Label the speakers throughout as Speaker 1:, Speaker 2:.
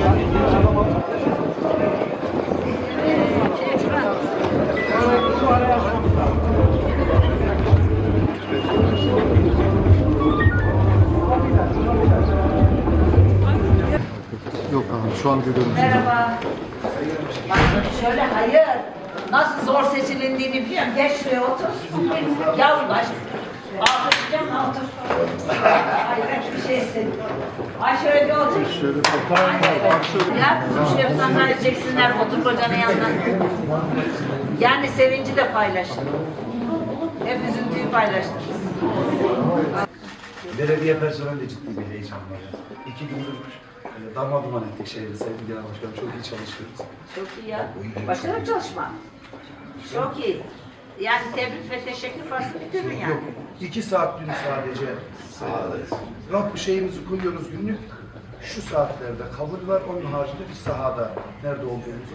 Speaker 1: Yok abi şu an görüyorum.
Speaker 2: Merhaba. Bak şöyle hayır. Nasıl zor seçilindiğini biliyorum. Geç şuraya otur. Yaklaş. Alkışlayacağım otur. Hayret bir şeysin. Ay şöyle otur.
Speaker 1: Şöyle var. Şöyle.
Speaker 2: Ya otur kocanın yanına. Yani sevinci de paylaşın. Hep üzüntüyü paylaştınız.
Speaker 3: Belediye personeli de ciddi bir heyecan var. İki gündür e, darma duman ettik şehri Sayın Genel Başkanım. Çok iyi çalışıyoruz.
Speaker 2: Çok iyi ya. Başarılı çalışma. Çok iyi. Yani tebrik ve teşekkür faslı bitirin yani.
Speaker 3: Yok, iki saat dün sadece Rab bir şeyimizi koyuyoruz günlük. Şu saatlerde kabul var, onun haricinde biz sahada nerede olduğumuzu.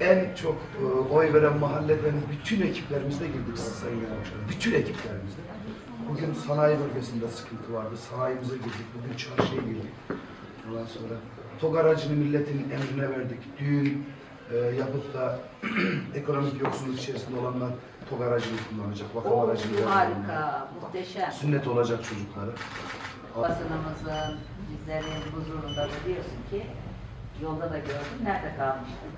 Speaker 3: En çok e, oy veren mahalleden bütün ekiplerimizle girdik Sayın Başkanım. Bütün ekiplerimizle. Bugün sanayi bölgesinde sıkıntı vardı. Sanayimize girdik. Bugün çarşıya girdik. Ondan sonra TOG aracını milletin emrine verdik. Düğün e, yapıp da ekonomik yoksulluk içerisinde olanlar TOG aracını kullanacak. Vakıf
Speaker 2: Oo,
Speaker 3: aracını
Speaker 2: bu
Speaker 3: verdik.
Speaker 2: harika, muhteşem.
Speaker 3: Sünnet olacak çocukları.
Speaker 2: Basınımızın, bizlerin huzurunda da diyorsun ki yolda da gördüm, nerede kalmıştın?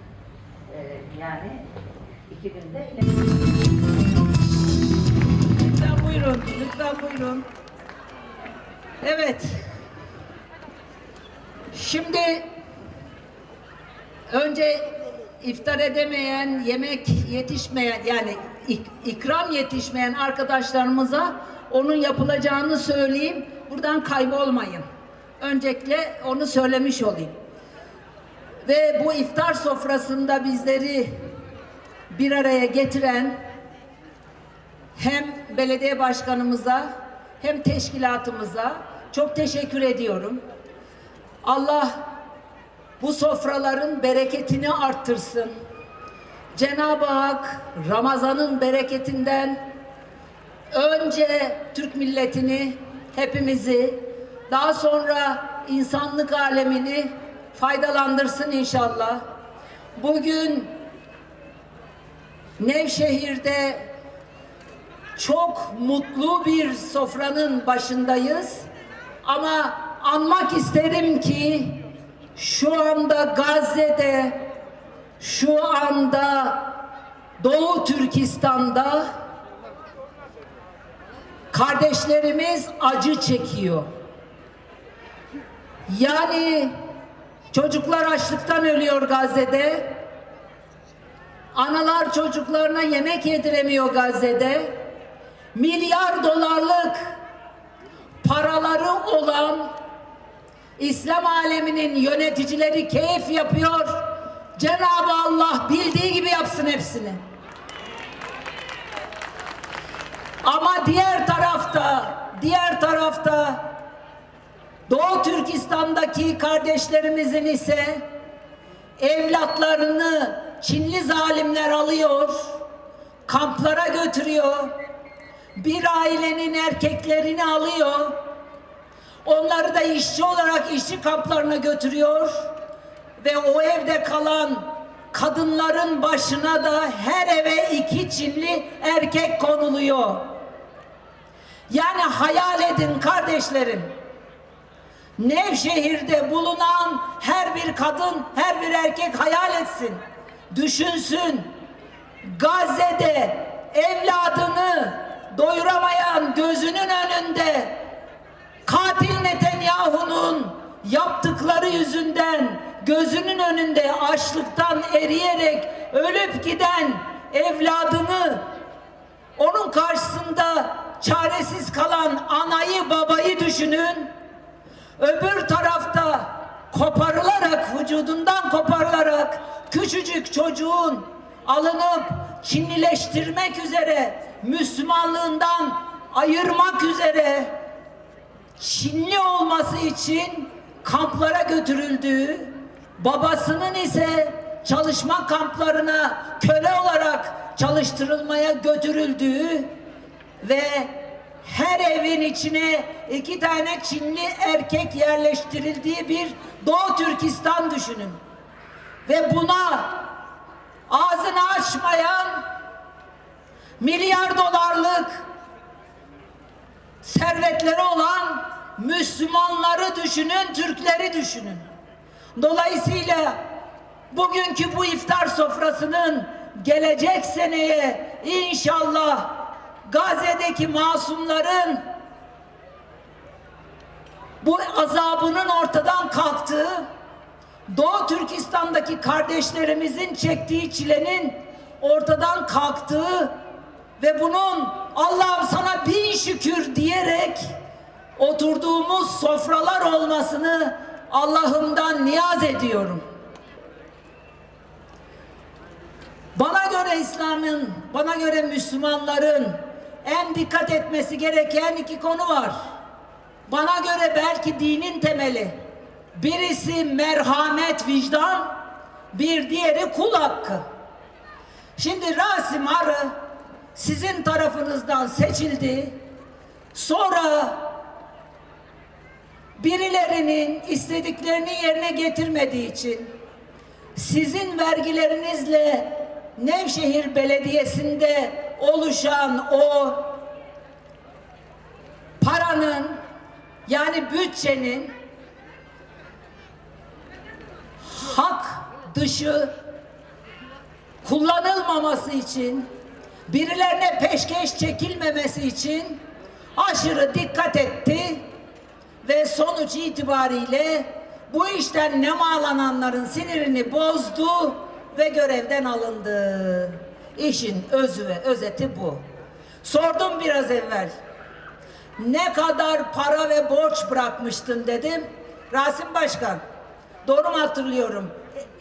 Speaker 2: Ee, yani iki günde
Speaker 4: Lütfen buyurun, lütfen buyurun. Evet. Şimdi önce iftar edemeyen, yemek yetişmeyen yani ik- ikram yetişmeyen arkadaşlarımıza onun yapılacağını söyleyeyim. Buradan kaybolmayın. Öncelikle onu söylemiş olayım. Ve bu iftar sofrasında bizleri bir araya getiren hem belediye başkanımıza hem teşkilatımıza çok teşekkür ediyorum. Allah bu sofraların bereketini arttırsın. Cenab-ı Hak Ramazan'ın bereketinden önce Türk milletini, hepimizi, daha sonra insanlık alemini faydalandırsın inşallah. Bugün Nevşehir'de çok mutlu bir sofranın başındayız. Ama anmak isterim ki şu anda Gazze'de, şu anda Doğu Türkistan'da kardeşlerimiz acı çekiyor. Yani çocuklar açlıktan ölüyor Gazze'de. Analar çocuklarına yemek yediremiyor Gazze'de. Milyar dolarlık paraları olan İslam aleminin yöneticileri keyif yapıyor. Cenab-ı Allah bildiği gibi yapsın hepsini. Ama diğer tarafta, diğer tarafta Doğu Türkistan'daki kardeşlerimizin ise evlatlarını Çinli zalimler alıyor, kamplara götürüyor. Bir ailenin erkeklerini alıyor. Onları da işçi olarak işçi kamplarına götürüyor. Ve o evde kalan kadınların başına da her eve iki Çinli erkek konuluyor. Yani hayal edin kardeşlerim. Nevşehir'de bulunan her bir kadın, her bir erkek hayal etsin. Düşünsün. Gazze'de evladını doyuramayan gözünün önünde katil Netanyahu'nun yaptıkları yüzünden gözünün önünde açlıktan eriyerek ölüp giden evladını onun karşısında çaresiz kalan anayı babayı düşünün. Öbür tarafta koparılarak vücudundan koparılarak küçücük çocuğun alınıp Çinlileştirmek üzere Müslümanlığından ayırmak üzere Çinli olması için kamplara götürüldüğü, babasının ise çalışma kamplarına köle olarak çalıştırılmaya götürüldüğü ve her evin içine iki tane Çinli erkek yerleştirildiği bir Doğu Türkistan düşünün. Ve buna ağzını açmayan milyar dolarlık servetleri olan Müslümanları düşünün, Türkleri düşünün. Dolayısıyla bugünkü bu iftar sofrasının gelecek seneye inşallah Gazze'deki masumların bu azabının ortadan kalktığı, Doğu Türkistan'daki kardeşlerimizin çektiği çilenin ortadan kalktığı ve bunun Allah'ım sana bin şükür diyerek oturduğumuz sofralar olmasını Allah'ımdan niyaz ediyorum. Bana göre İslam'ın, bana göre Müslümanların en dikkat etmesi gereken iki konu var. Bana göre belki dinin temeli. Birisi merhamet, vicdan, bir diğeri kul hakkı. Şimdi Rasim Arı sizin tarafınızdan seçildi. Sonra birilerinin istediklerini yerine getirmediği için sizin vergilerinizle Nevşehir Belediyesi'nde oluşan o paranın yani bütçenin hak dışı kullanılmaması için birilerine peşkeş çekilmemesi için aşırı dikkat etti ve sonuç itibariyle bu işten nemalananların sinirini bozdu ve görevden alındı. İşin özü ve özeti bu. Sordum biraz evvel. Ne kadar para ve borç bırakmıştın dedim. Rasim Başkan. Doğru mu hatırlıyorum?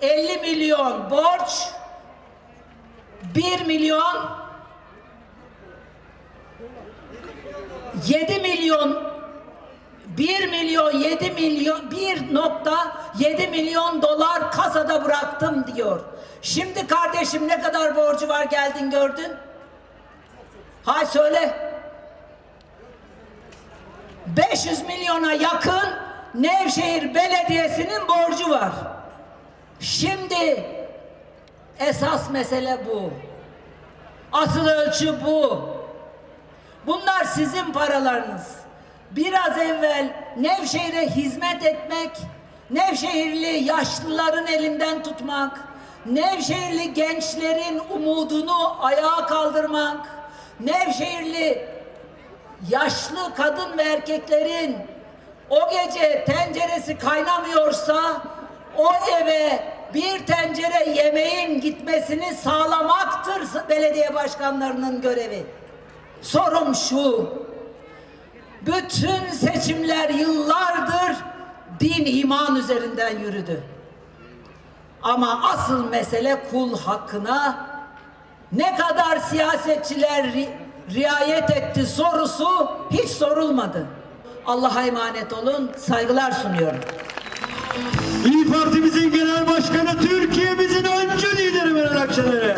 Speaker 4: 50 milyon borç, 1 milyon 7 milyon 1 milyon 7 milyon 1.7 milyon dolar kasada bıraktım diyor. Şimdi kardeşim ne kadar borcu var geldin gördün? Hay söyle. 500 milyona yakın Nevşehir Belediyesi'nin borcu var. Şimdi esas mesele bu. Asıl ölçü bu. Bunlar sizin paralarınız. Biraz evvel Nevşehir'e hizmet etmek, Nevşehirli yaşlıların elinden tutmak, Nevşehirli gençlerin umudunu ayağa kaldırmak, Nevşehirli yaşlı kadın ve erkeklerin o gece tenceresi kaynamıyorsa o eve bir tencere yemeğin gitmesini sağlamaktır belediye başkanlarının görevi. Sorum şu. Bütün seçimler yıllardır din iman üzerinden yürüdü. Ama asıl mesele kul hakkına ne kadar siyasetçiler ri- riayet etti sorusu hiç sorulmadı. Allah'a emanet olun. Saygılar sunuyorum.
Speaker 5: İyi Partimizin genel başkanı Türkiye'mizin öncü lideri Meral Akşener'e